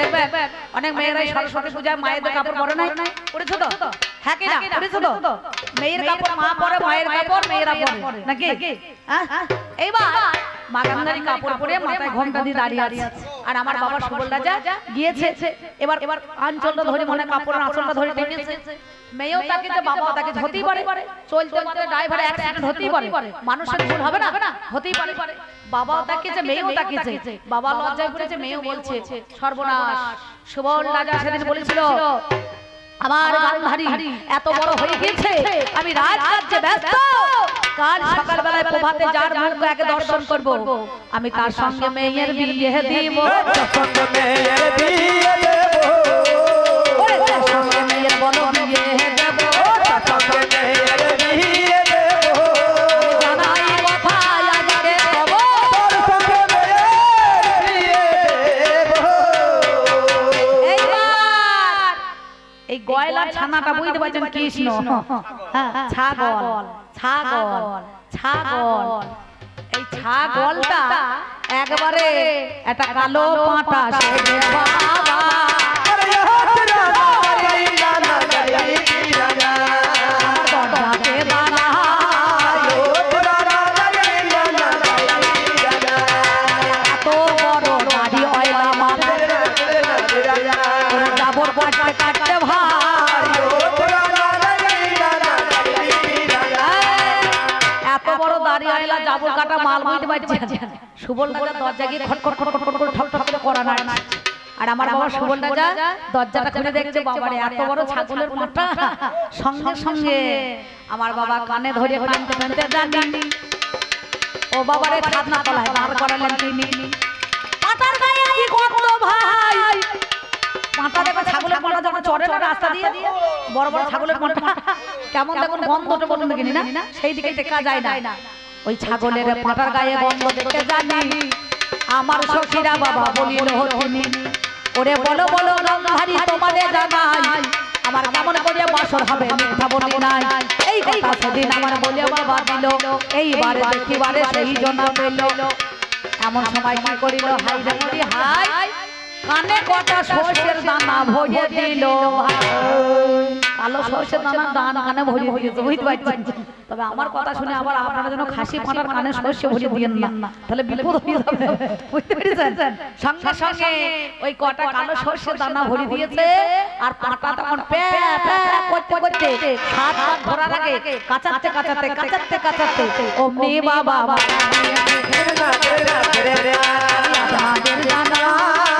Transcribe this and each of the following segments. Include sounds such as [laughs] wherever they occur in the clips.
দেখবে? অনেক মেয়েরাই সরস্বতী পূজায় মায়েদের কাপড় পরে নাই? পরেছো তো? হ্যাঁ কি না? পরেছো তো? মেয়ের কাপড় মা পরে মায়ের কাপড় মেয়েরা পরে। নাকি? হ্যাঁ এইবার মা গান্ধারী কাপড় পরে মাথায় ঘোমটা দিয়ে দাঁড়িয়ে আছে। আর আমার বাবা সুবল রাজা গিয়েছে এবার এবার আঞ্চলটা ধরে মনে কাপড় আঁচলটা ধরে টেনেছে। মেয়েও তাকে যে বাবা তাকে হতেই পারে চলতে চলতে ড্রাইভার অ্যাক্সিডেন্ট হতেই পারে। মানুষের ভুল হবে না? হতেই পারে। বাবাও তাকিয়েছে মেয়েও তাকিয়েছে বাবা লজ্জায় পড়েছে মেয়েও বলছে সর্বনাশ। সুবল রাজা সেদিন বলেছিল আমার গান্ধারী এত বড় হয়ে গেছে আমি রাজরাজ্যে ব্যস্ত। কাল সকালবেলায় প্রভাতে যার মুখ একে দর্শন করব। আমি তার সঙ্গে মেয়ের বিয়ে দিব। সঙ্গে মেয়ের বুঝতে কৃষ্ণ। ছাগল ছাগল ছাগল। এই ছাগলটা একবারে একটা কালো পাঁটা বড় জাবর কাটা মাল বুঝতে পারছেন? সুবল রাজা দরজা গিয়ে খট খট খট খট খট ঠক ঠক করে করা নাই। আর আমার বাবা সুবল রাজা দরজাটা খুলে দেখছে বাবারে এত বড় ছাগলের মাথা। সঙ্গে সঙ্গে আমার বাবা কানে ধরে কানতে কানতে জানি। ও বাবারে খাতনা তলায় দাঁড় করালেন তিনি। পাতার গায়ে কি করতো ভাই। দেখো ছাগলের পাঁটা যখন চড়ে না রাস্তা দিয়ে বড় বড় ছাগলের পাঁটা। কেমন দেখুন গন্ধটা কিনি? না সেই দিকে টেকা যায় না। ওই ছাগলের পাঁটার গায়ে গন্ধ দেখতে জানি আমার সখীরা বাবা বলিল হতিনি ওরে বলো বলো রংধারী তোমাদের জানাই আমার কেমন করে বছর হবে মিথ্যা বলি নাই? এই কথা সেদিন আমার বলে বাবা দিল এইবারে দেখিবারে সেই জন্য পেল। এমন সময় কি করিল? হাই রে মরি হাই কানে কটা সর্ষের দানা ভরিয়ে দিল। কালো সর্ষের দানা দান কানে ভরিয়ে দিয়েছে বুঝতে পারছেন তবে আমার কথা শুনে আবার আপনারা যেন খাসি পাটার কানে সর্ষে ভরিয়ে দিয়েন না তাহলে বিপদ হয়ে যাবে বুঝতে পেরেছেন সঙ্গে সঙ্গে ওই কটা কালো সর্ষের দানা ভরিয়ে দিয়েছে আর পাটা তখন প্যা প্যা করতে করতে হাত হাত ধরার আগে কাচাতে কাচাতে কাচাতে কাচাতে অমনি বাবা আমাদের জানা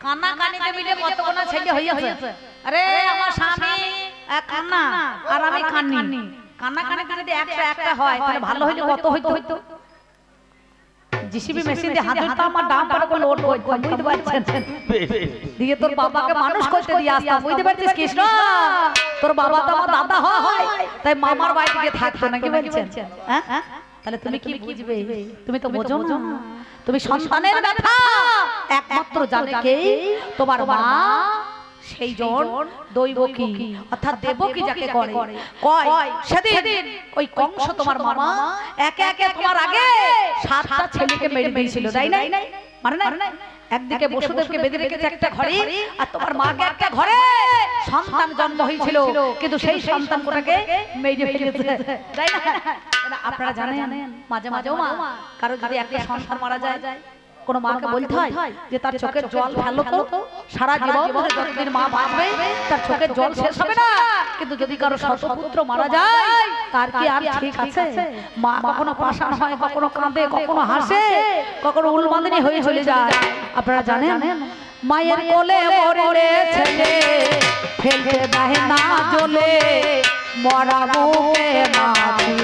কান্না কানিতে মিলে কতগুলো ছেলে হইয়াছে আরে আমার স্বামী কান্না। আর আমি কান্নি। কান্না। কানিতে যদি একশো একটা হয় তাহলে ভালো হইলে কত হইতো হইতো জিসিবি মেশিন দিয়ে হাত ধরতাম আমার ডাম পাড়া করে লোড করতাম বুঝতে পারছেন? দিয়ে তোর বাবাকে মানুষ করতে দিয়ে আসতাম বুঝতে পারছিস কৃষ্ণ তোর বাবা তো আমার দাদা হয়। তাই মামার বাড়িতে গিয়ে থাকতো নাকি বলছেন? হ্যাঁ? তাহলে তুমি কি বুঝবে? তুমি তো বোঝো না। তুমি সন্তানের ব্যথা। একমাত্র জানে কে তোমার মা সেই জন দৈবকী। অর্থাৎ দেবকী যাকে করে। কয়? সেদিন ওই কংস তোমার মামা একে একে তোমার আগে সাতটা ছেলেকে মেরে দিয়েছিল তাই না মানে না একদিকে বসুদেবকে বেঁধে রেখেছে একটা ঘরে আর তোমার মাকে একটা ঘরে। সন্তান জন্ম হয়েছিল কিন্তু সেই সন্তান কোটাকে মেরে ফেলেছে। তাই না? [laughs] আপনারা জানেন? মাঝে মাঝেও মা। কারও যদি একটা সন্তান মারা যায় কোনো মাকে বলতে হয় যে তার চোখের জল ফেলো তো সারা জীবন যতদিন মা বাঁচবে তার চোখের জল শেষ হবে না। কিন্তু যদি কারও শতপুত্র মারা যায় তার কি আর ঠিক আছে? মা কখনো পাষাণ হয় কখনো কাঁদে কখনো হাসে কখনো উলবাদিনী হয়ে চলে যায়। আপনারা জানেন? মায়ের কোলে মরে ছেলে ফেলতে দেয় না জ্বলে মরা মুখে মাছি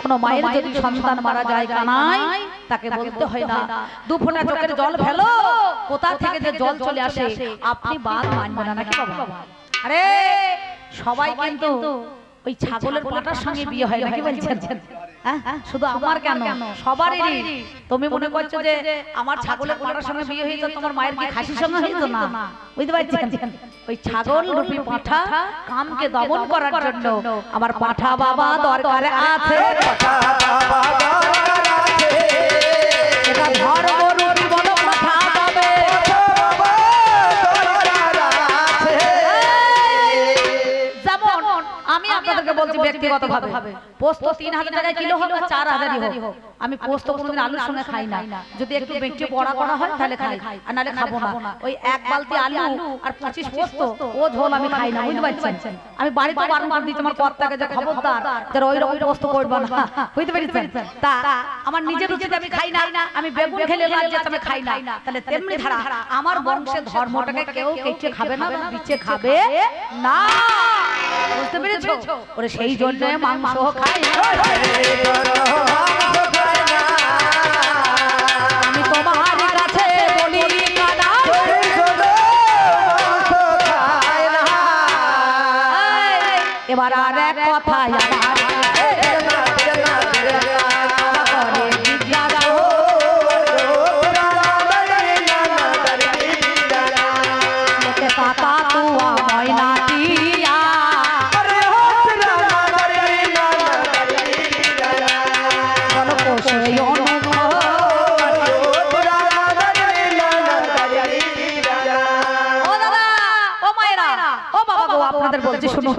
কোন মায়ের যদি সন্তান মারা যায় কানাই তাকে বলতে হয় না। দু ফোঁটা চোখের জল ফেলো কোথা থেকে যে জল চলে আসে আপনি বাদ মানবেন না নাকি বাবা? আরে সবাই কিন্তু ওই ছাগলের পাটার সঙ্গে বিয়ে হয় নাকি বলছেন? শুধু আমার কেন? সবারই তুমি মনে করছ যে আমার ছাগলের পাটার সঙ্গে বিয়ে হয়েছে তোমার মায়ের কি খাসির সঙ্গে হয়েছে না? বুঝতে পারছি ওই ছাগল রূপী পাঠা কামকে দমন করার জন্য আমার পাঠা বাবা দরকার আছে। এটা ধর্ম বলছি ব্যক্তিগত ভাবে পোস্ত তিন হাজার টাকায় কিলো হোক বা চার হাজারই হোক। আমি পোস্ত কোনোদিন আলুর সঙ্গে খাই না। যদি একটু বেঁচে বড়া করা হয় তাহলে খাই। আর নাহলে খাব না। ওই এক বালতি আলু আর পঁচিশ পোস্ত ও ঝোল আমি খাই না বুঝতে পারছেন? আমি বাড়িতে বারণ করে দিচ্ছি আমার কর্তাকে যে খবরদার যারা ওই রকম পোস্ত করব না। বুঝতে পেরেছেন? তা আমার নিজের রুচিতে আমি খাই না আমি বেগুন খেলে লজ্জা আমি খাই না। তাহলে তেমনি ধারা আমার বংশের ধর্মটাকে কেউ কেচে খাবে না বিচে খাবে না বুঝতে পেরেছ ওরে সেই জন্য মাংস খাই আমি তোমার কাছে বলি এবার আর এক কথা আমার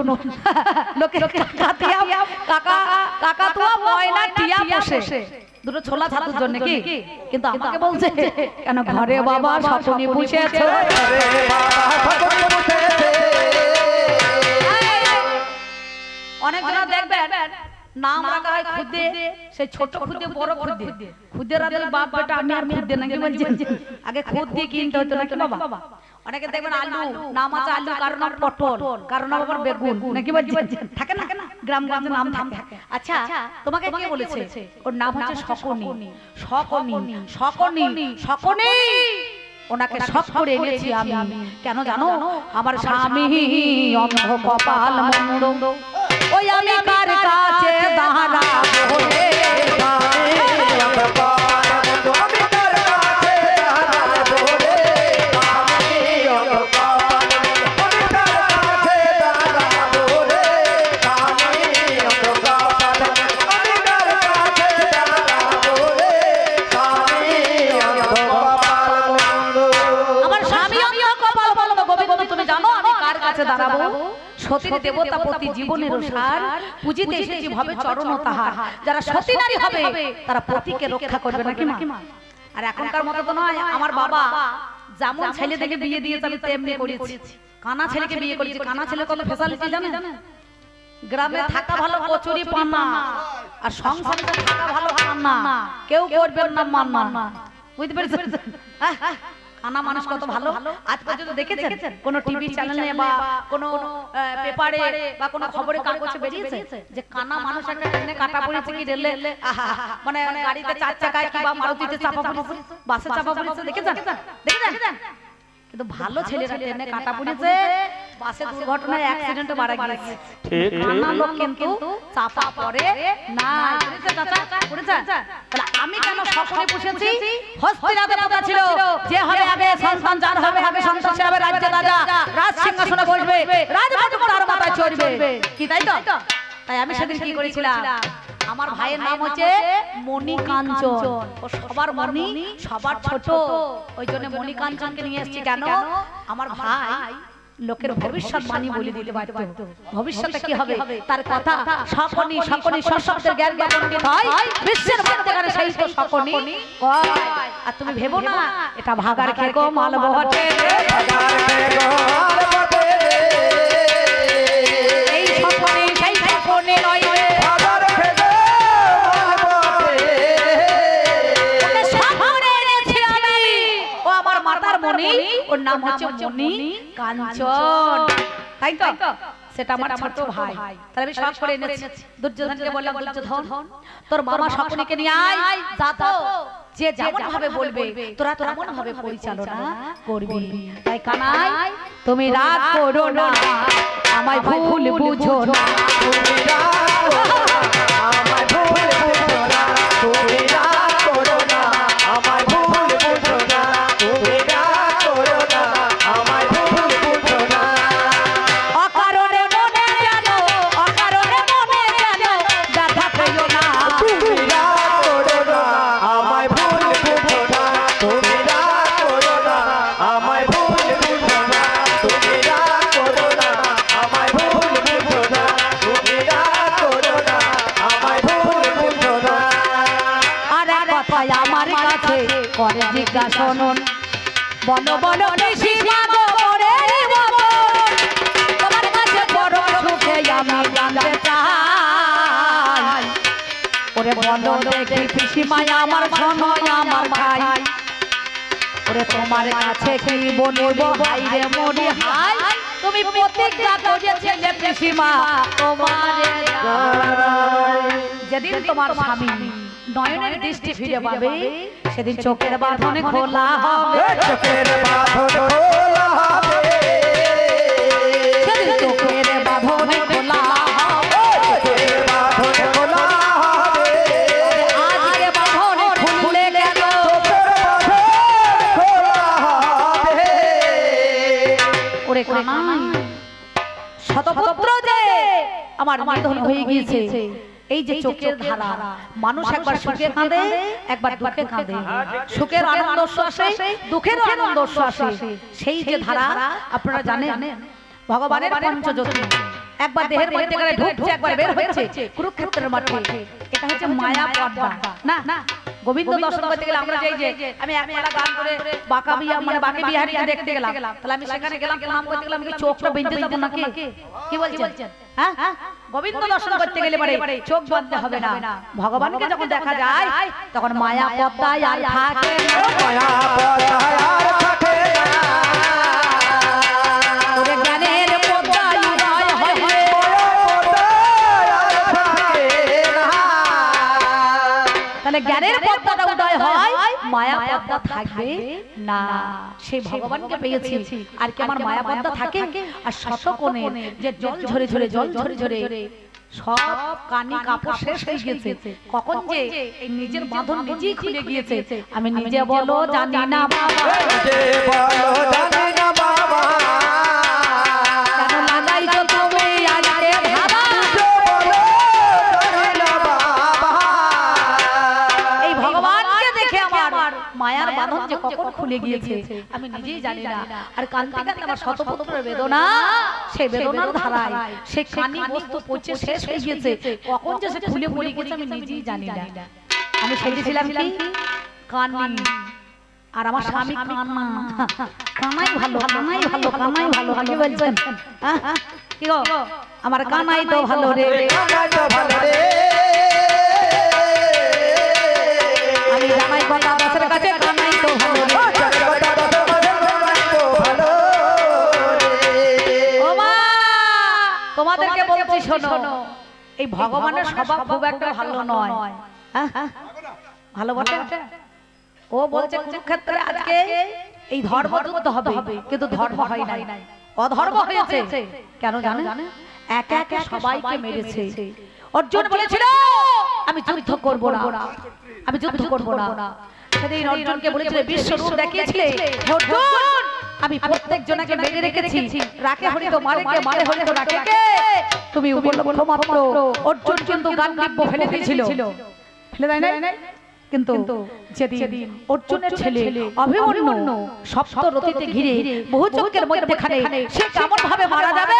শুনো। লোকে কাকা টিয়া কাকা কাকা তুয়া ময়না টিয়া বসে। দুটো ছোলা ছাতুর জন্য কি? কিন্তু আমাকে বলছে কেন ঘরে বাবা স্বপ্নে বসেছে অনেক জন দেখবেন নাম রাখা হয় খুদে সেই ছোট খুদে বড় খুদে। খুদের বাপ বেটা আমি আর খুদে নাকি বলছেন আগে খুদ দিয়ে কিনতে হতো নাকি বাবা? অনেকে দেখবেন আলু নাম আছে আলু কারণ নাম পটল কারণ নাম আবার বেগুন নাকি বলছেন? থাকে না [laughs] গ্রাম গ্রামে নাম থাকে। আচ্ছা তোমাকে কে বলেছে? ওর নাম হচ্ছে শকুনি। শকুনি। শকুনি শকুনি ওনাকে শখ করে এনেছি আমি। কেন জানো? আমার স্বামী অন্ধ। কপাল মন্দ। ওই আমি কার কাছে দাঁড়া জীবনের সার পুজিতে এসেছি ভবে চরণ তাহার। যারা সতী নারী হবে তারা পতিকে রক্ষা করবে নাকি মা? আর এখনকার মতো তো নয় আমার বাবা যেমন ছেলে থেকে বিয়ে দিয়েছে আমি তেমনি করেছি। কানা ছেলেকে বিয়ে করেছি কানা ছেলে কত ফেসালিটি জানেন? গ্রামে থাকা ভালো কচুরি পান্না। আর সংসারে থাকা ভালো পান্না। কেউ করবেন না মান মান্না। বুঝতে পেরেছেন? [laughs] কানা মানুষ কত ভালো? আজ পর্যন্ত দেখেছেন? কোন টিভি চ্যানেলে বা কোন পেপারে বা কোন খবরে কাগজে বেরিয়েছে? যে কানা মানুষ একটা ট্রেনে কাটা পড়েছে কি রেলে আহা, মানে গাড়িতে চার চাকায় কিংবা মারুতিতে চাপা পড়েছে বাসে চাপা পড়েছে দেখেছেন? দেখেছেন? কিন্তু ভালো ছেলেরা ট্রেনে কাটা পড়েছে বাসে দুর্ঘটনায় অ্যাক্সিডেন্টে মারা গিয়েছে। ঠিক কান্না লোক কিন্তু চাপা পড়ে না তাহলে আমি কেন সকলে পুষেছি? হস্তিনাথে কথা ছিল যে হবে আগে সন্তান যার হবে হবে সন্তান সে হবে রাজ্যের রাজা। রাজ। সিংহাসনে বসবে। রাজমন্ত্রী তার মাথায় চড়বে কি তাই তো? তাই আমি সেদিন কি করেছিলাম? আমার ভাইয়ের নাম হচ্ছে মণি কাঞ্চন ও সবার মণি সবার ছোট। ওই জন্য মণি কাঞ্চনকে নিয়ে এসেছি কেন? আমার ভাই লোকের ভবিষ্যৎ বাণী বলে দিতে পারতো ভবিষ্যতে কি হবে তার কথা সকনি সকনি সশব্দের জ্ঞান পণ্ডিত হয় বিশ্বের মধ্যেখানে সেই তো সকনি কয় আর তুমি ভেবো না এটা ভাগার খেকো মাল বহটে এই ওর নাম হচ্ছে মণি কাঞ্চন। তাই তো? সেটা আমার ছোট ভাই। তাহলে আমি সব করে এনেছি। দুর্যোধনকে বললাম দুর্যোধন তোর মামা সকলকে নিয়ে আয় যা তো। যে যেমন ভাবে বলবে তোরা তেমন ভাবে পরিচালনা করবি। তাই কানাই তুমি রাগ করো না। আমায় ভুল বুঝো না। অকারণে জিজ্ঞাসন বন বন মাগো ওরে তোমার কাছে বড় সুখে আমি জানতে চাই। ওরে বন দেখি পিসিমাই আমার সময় আমার ভাই। ওরে তোমার কাছে কি বলব? ভাই রে মরি হাই। তুমি প্রতিজ্ঞা করেছিলে পিসিমা তোমার যেদিন তোমার স্বামী নয়নের দৃষ্টি ফিরে পাবে। সেদিন চোখের বাঁধনে খোলা হবে। চোখের বাঁধন খোলা হবে। সেদিন চোখের বাঁধনে খোলা হবে। বাঁধন খোলা হবে। আজকে বাঁধনে খুলে গেল ওরে কানাই শতপুত্র যে আমার নিধন হয়ে গিয়েছে। এই যে চোখের ধারা মানুষ একবার সুখে কাঁদে একবার দুঃখে কাঁদে। সুখের আনন্দ আসে দুঃখের আনন্দ আসে। সেই যে ধারা আপনারা জানেন ভগবানের পঞ্চজ্যোতি। একবার দেহের মধ্যে গেলে ঢুকছে একবার বের হচ্ছে কুরুক্ষেত্রের মাঠে। এটা হচ্ছে মায়া পর্দা। না না গোবিন্দ দর্শন করতে গেলে আমরা যাই যে আমি এক মেলা গান করে বাঁকা বিয়া মানে বাঁকে বিহারিকে দেখতে গেলাম। তাহলে আমি সেখানে গেলাম প্রণাম করতে গেলাম কি চোখটা বেঁধে যাব নাকি? কি বলছেন? হ্যাঁ গোবিন্দ দর্শন করতে গেলে পরে চোখ বাঁধতে হবে না ভগবানকে যখন দেখা যায় তখন মায়া পদ্মায় আর থাকে মায়া পদায় আর থাকবে? না সেই ভগবানকে পেয়েছি। আর কি আমার মায়া থাকে? আর শতকোণে যে জল ঝরে ঝরে জল ঝরে ঝরে সব কানি কাপড় শেষ হয়ে গেছে। কখন যে এই নিজের বাঁধন নিজেই খুলে গিয়েছে। আমি নিজে বলো জানি না বাবা। বলো জানি না বাবা। বাঁধন যে কখন খুলে গিয়েছে আমি নিজেই জানি না। আর কান্তি কান্তি আমার শতপুত্রের বেদনা। সেই বেদনার ধারায়। সে কানি বস্তু পচে শেষ হয়ে গিয়েছে। কখন যে সে খুলে পড়ে গেছে আমি নিজেই জানি না। আমি সেজেছিলাম কি? কানি আর আমার স্বামী কান্না। কানাই ভালো কানাই ভালো কানাই ভালো কি বলছেন হ্যাঁ? কি গো? আমার কানাই তো ভালো রে। কানাই তো ভালো রে। আমি জামাই কথা দাসের কাছে কানাই ভালো ভালো তোমাদেরকে বলছি শোনো এই ভগবানের স্বভাব খুব একটা ভালো নয়। হ্যাঁ? ভালো বটে? ও বলছে কুরুক্ষেত্রে আজকে এই ধর্ম যুদ্ধ হবে কিন্তু ধর্ম হয় নাই। অধর্ম হয়েছে। কেন জানে? একে একে সবাইকে মেরেছে। অর্জুন বলেছিল আমি যুদ্ধ করব না। আমি যুদ্ধ করব না। সেদিন অর্জুনকে বলেছিল বিশ্বরূপ দেখিয়েছিলে অর্জুন! আমি প্রত্যেক জনকে মেরে রেখেছি। রাকে হরি তো মারে কে মারে হরি তো রাকে কে? তুমি উপলক্ষ মাত্র। অর্জুন কিন্তু গান দিব্য ফেলে দিয়েছিল। ফেলে দেয় নাই? কিন্তু যেদিন অর্জুনের ছেলে অভিমন্যু সপ্ত রতিতে ঘিরে বহু চোখের মধ্যেখানে সে কেমন ভাবে মারা যাবে?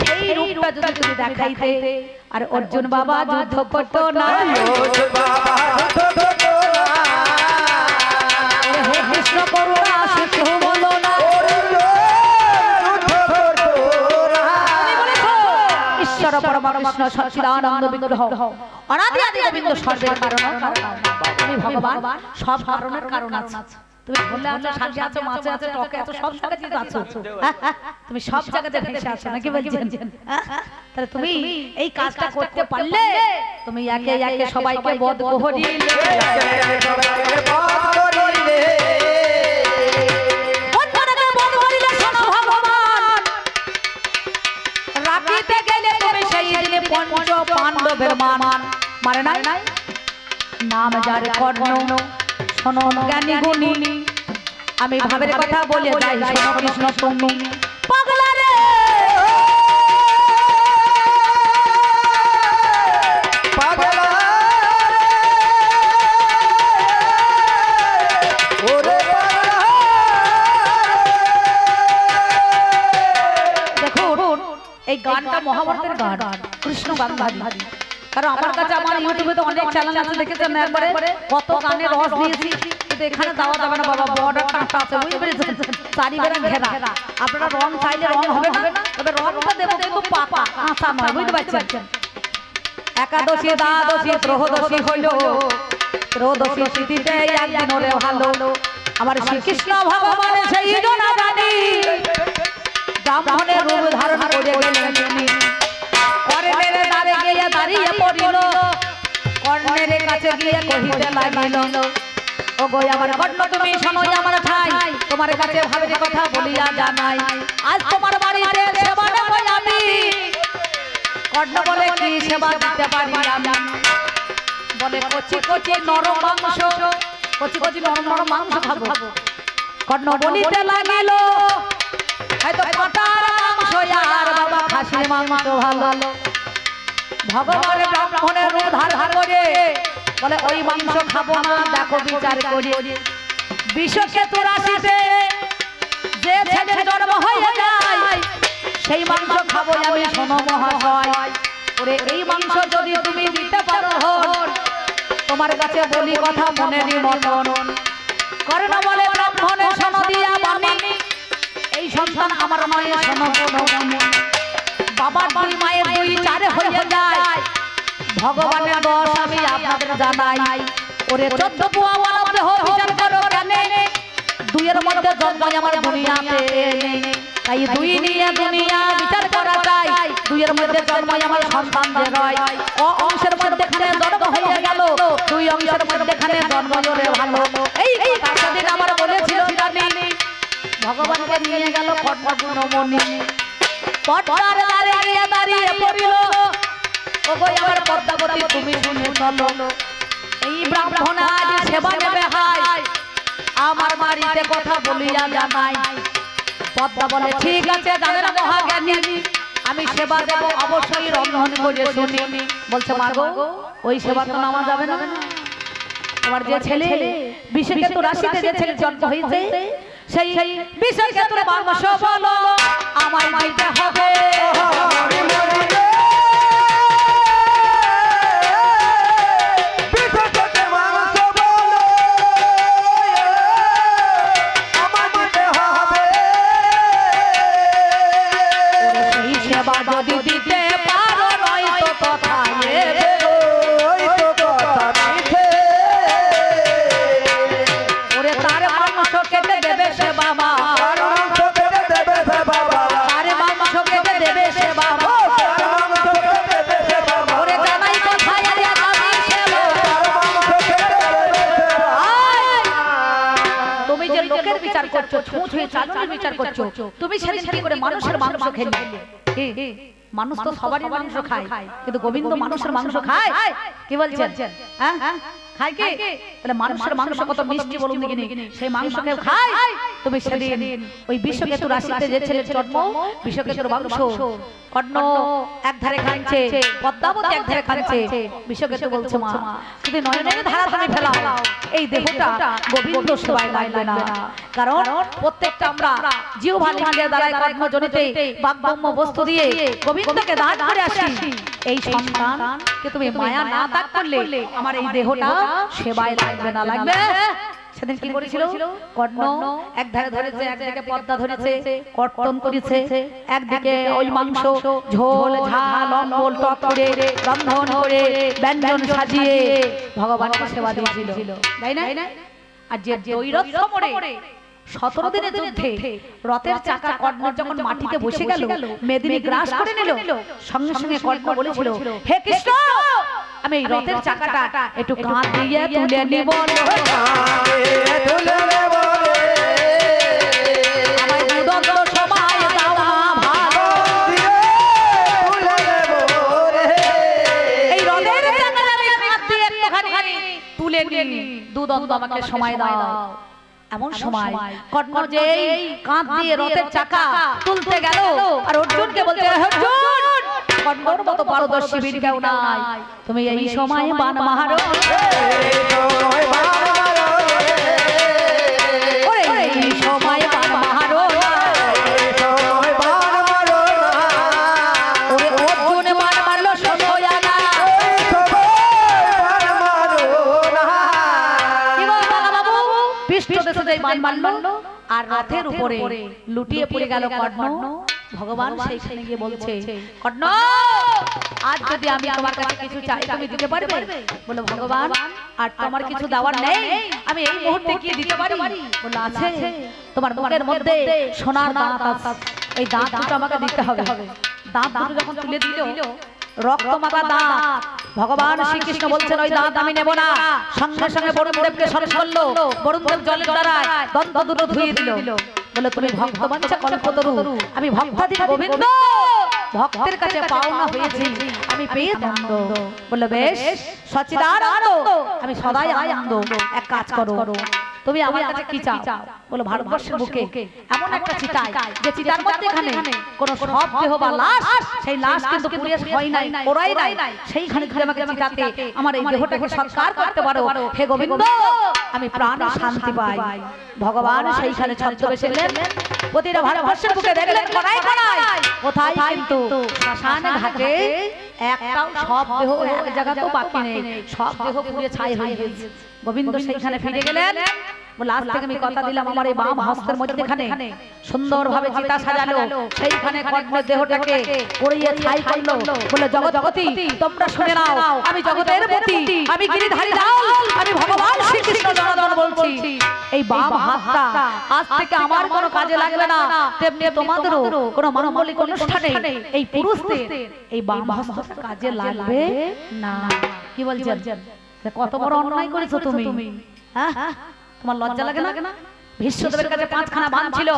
সেই রূপটা যদি তুমি দেখাইতে আর অর্জুন বাবা যুদ্ধ করতো না। বাবা বিগ্রহ। অনাদি আদি গোবিন্দ সর্বের কারণ তুমি ভগবান, সব কারণের কারণ আছে। তুমি ভুলে আছো শাকে আছো মাছে আছো, টকে আছো, সব জায়গাতে আছো। তুমি সব জায়গাতে ভেসে আছো, নাকি বলছেন? তাহলে তুমি এই কাজটা করতে পারলে তুমি একে একে সবাইকে বধ করিলে। পঞ্চ পাণ্ডবের মান মারে নাই? নাম যার কর্ণ শোনো জ্ঞানী গুণী। আমি ভাবের কথা বলে যাই শোনো কৃষ্ণ তুমি পাগলা রে! পাগলা এই গানটা মহাভারতের গান। কৃষ্ণ গান্ধারী কারণ আমার কাছে আমার ইউটিউবে তো অনেক চ্যানেল আছে দেখেছেন একবারে কত গানে রস দিয়েছি? কিন্তু এখানে দেওয়া যাবে না বাবা বর্ডার কাটা আছে বুঝতে পেরেছেন? চারিবেলা ঘেরা। আপনারা রং চাইলে রং হবে না তবে রংটা দেবো কিন্তু পাকা। কাঁচা নয় বুঝতে পারছেন। একাদশী দ্বাদশী ত্রয়োদশী হইল। ত্রয়োদশী তিথিতে একদিন ওরে ভালো। আমার শ্রীকৃষ্ণ ভগবান সেই জনা জানি ব্রাহ্মণের রূপ ধারণ করে গেলেন। তিনি কাছে গিয়ে কহিতে লাগিল, ও গো, আমার কর্ণ তুমি শোনো আমার ঠাই। তোমার কাছে ভাবের কথা বলিয়া জানাই। আজ তোমার বাড়িতে সেবা নেব আমি। কর্ণ বলে, কি সেবা দিতে পারি আমি? বলে, কচি কচি নরম মাংস, কচি কচি নরম নরম মাংস খাব। কর্ণ বলিতে লাগিল, হয়তো কাটার মাংস আর বাবা খাসির মাংস ভালো। ভগবানের ব্রাহ্মণের রূপ করে বলে, ওই মাংস খাব না, দেখো বিচার করি। বিশ্বকেতু রাশিতে যে ছেলের জন্ম হয়ে যায়, সেই মাংস খাব আমি শোনো মহাশয়। ওরে, এই মাংস যদি তুমি দিতে পারো, তোমার কাছে বলি কথা মনেরই মতন। কর্ণ বলে ব্রাহ্মণের শোনো দিয়া বাণী। এই সন্তান আমার নয় শোনো কোনো মনে। বাবার দুই মায়ের দুই চারে হয়ে যায়। ভগবানের দশ আমি আপনাদের জানাই। ওরে চোদ্দ পুয়া মানব দেহ বিচার করো কেন দুইয়ের মধ্যে জন্ম আমার দুনিয়াতে। তাই দুই নিয়ে দুনিয়া বিচার করা যায়। দুইয়ের মধ্যে জন্ম আমার সন্তান যে রয়। ও অংশের মধ্যেখানে জন্ম হয়ে গেল। দুই অংশের মধ্যেখানে জন্ম জোরে ভালো। এই সেদিন আমার বলেছিল জানি ভগবানকে নিয়ে গেল কর্ণগুণমণি পট্টার দাঁড়িয়ে দাঁড়িয়ে পড়িল। ও আমার পদ্মাবতী, তুমি শুনে চলো। এই ব্রাহ্মণ আজ সেবা নেবে হাই আমার বাড়িতে কথা বলিয়া জানাই। পদ্মা বলে ঠিক আছে জানে জানেন মহাজ্ঞানী, আমি সেবা দেব, অবশ্যই রন্ধন করে শুনি। বলছে মাগো ওই সেবা তো নেওয়া যাবে না। আমার যে ছেলে বিশেষত রাশিতে যে ছেলে জন্ম হয়েছে, সেই বিশেষত মাংস বলো আমায় দিতে হবে। এ, মানুষ তো সবারই মাংস খায়। কিন্তু গোবিন্দ মানুষের মাংস খায়। কি বলছেন? হ্যাঁ? খায় কি? তাহলে মানুষের মাংস কত মিষ্টি বলুন দেখিনি। সেই মাংস কেউ খায় তুমি সেদিন ওই বিশ্বকেতু রাশিতে যে ছেলের জন্ম বিশ্বকেতুর মাংস কর্ণ এক ধারে খাচ্ছে পদ্মাবতী এক ধারে খাচ্ছে বিশ্বকেতু বলছে মা। যদি নয়নের ধারা তুমি ফেলাও এই দেহটা গোবিন্দ সেবায় লাগবে না। কারণ প্রত্যেকটা আমরা জিও বাগব্রহ্ম বস্তু দিয়ে গোবিন্দকে দান করে আসি। এই সন্তানকে তুমি মায়া না ত্যাগ করলে আমার এই দেহটা সেবায় লাগবে না লাগবে সেদিন কি করেছিল? কর্ণ এক ধারে ধরেছে একদিকে পদ্মা ধরেছে কর্তন করেছে একদিকে ওই মাংস ঝোল ঝাল অম্বল টক করে রন্ধন করে ব্যঞ্জন সাজিয়ে ভগবানকে সেবা দিয়েছিল। তাই না? আর যে দৈরথ সমরে সতেরো দিনের যুদ্ধে রথের চাকা কর্ণ যখন মাটিতে বসে গেল মেদিনী গ্রাস করে নিল সঙ্গে সঙ্গে কর্ণ বলেছিল হে কৃষ্ণ! আমি এই রথের চাকাটা একটু কাঁধ দিয়ে তুলে নিব। তুলে নেব আমায় দুদন্ত সময় দাও না ভালো। দিয়ে তুলে নেব রে এই রথের চাকাটা আমি কাঁধ দিয়ে একটুখানি তুলে নি দুদন্ত আমাকে সময় দাও। এমন সময় কর্ণ যে কাঁধ দিয়ে রথের চাকা তুলতে গেল আর অর্জুনকে বলতে অর্জুন! কর্ণর মতো পারদর্শী বীর কেউ নাই। তুমি এই সময় বান এই সময় মারলো আর রথের উপরে লুটিয়ে পড়ে গেল কর্ণ। ভগবান সেইখানে গিয়ে বলছে কর্ণ আজ যদি আমি তোমার কাছে কিছু চাই তুমি দিতে পারবে? বলে ভগবান আর তোমার কিছু দেওয়ার নেই। আমি এই মুহূর্তে কি দিতে পারি? বলে আছে। তোমার মুখের মধ্যে সোনার দাঁত আছে। এই দাঁত দুটো আমাকে দিতে হবে। দাঁত দুটো যখন তুলে দিল দাঁত। ভগবান শ্রীকৃষ্ণ বলছেন ওই দাঁত আমি নেব না। সঙ্গে সঙ্গে বরুণ দেবকে স্মরণ করল বরুণ দেব জলের দ্বারা দন্ত দুটো ধুয়ে দিল। বলে তুমি ভক্ত বাঞ্ছা কল্পতরু আমি ভক্তাদি গোবিন্দ। ভক্তের কাছে পাওনা হয়েছি আমি পেয়ে আনন্দ। বলে বেশ সচিদার আনন্দ আমি সদাই আনন্দ। এক কাজ করো। তুমি আমার কাছে কি চাও? বলো ভারতবর্ষের বুকে এমন একটা চিতাই যে চিতার মধ্যে এখানে কোন সব দেহ বা লাশ সেই লাশ কিন্তু পুড়িয়ে হয় নাই ওরাই নাই সেইখানে যদি আমাকে চিতাতে আমার এই দেহটাকে সৎকার করতে পারো। হে গোবিন্দ আমি প্রাণে শান্তি পাই। ভগবান সেইখানে ছদ্মবেশে এলেন। প্রতিটা ভারতবর্ষের বুকে দেখলেন কড়াই কড়াই কোথায় কিন্তু শ্মশান ঘাটে একটাও সব দেহ এক জায়গাতেও বাকি নেই সব দেহ পুড়ে ছাই হয়ে গেছে গোবিন্দ সেইখানে ফিরে গেলেন। থেকে আমি কথা দিলাম আমার এই বাম হস্তের মধ্যেখানে সুন্দরভাবে চিতা সাজালো। সেইখানে কর্ণের দেহটাকে পড়িয়ে ছাই করল। বলে জগৎপতি তোমরা শুনে নাও। আমি জগতের পতি আমি গিরিধারী দাও আমি ভগবান শ্রীকৃষ্ণ বলছি। এই বাম হাতটা আজ থেকে আমার কোনো কাজে লাগবে না। তেমনি তোমাদেরও কোনো মানবলিক অনুষ্ঠানে এই পুরুষদের এই বাম হস্তটা কাজে লাগবে না। কি বলছেন? কত বড় অন্যায় করেছ তুমি? হ্যাঁ? তোমার লজ্জা লাগে না? ভীষ্মদেবের কাছে পাঁচখানা বান ছিল।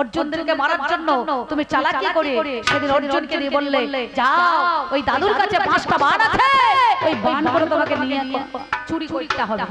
অর্জুনদেরকে মারার জন্য তুমি চালাকি করে সেদিন অর্জুনকে দিয়ে বললে যাও ওই দাদুর কাছে পাঁচটা বান আছে। ওই বান করে তোমাকে নিয়ে চুরি করতে হবে।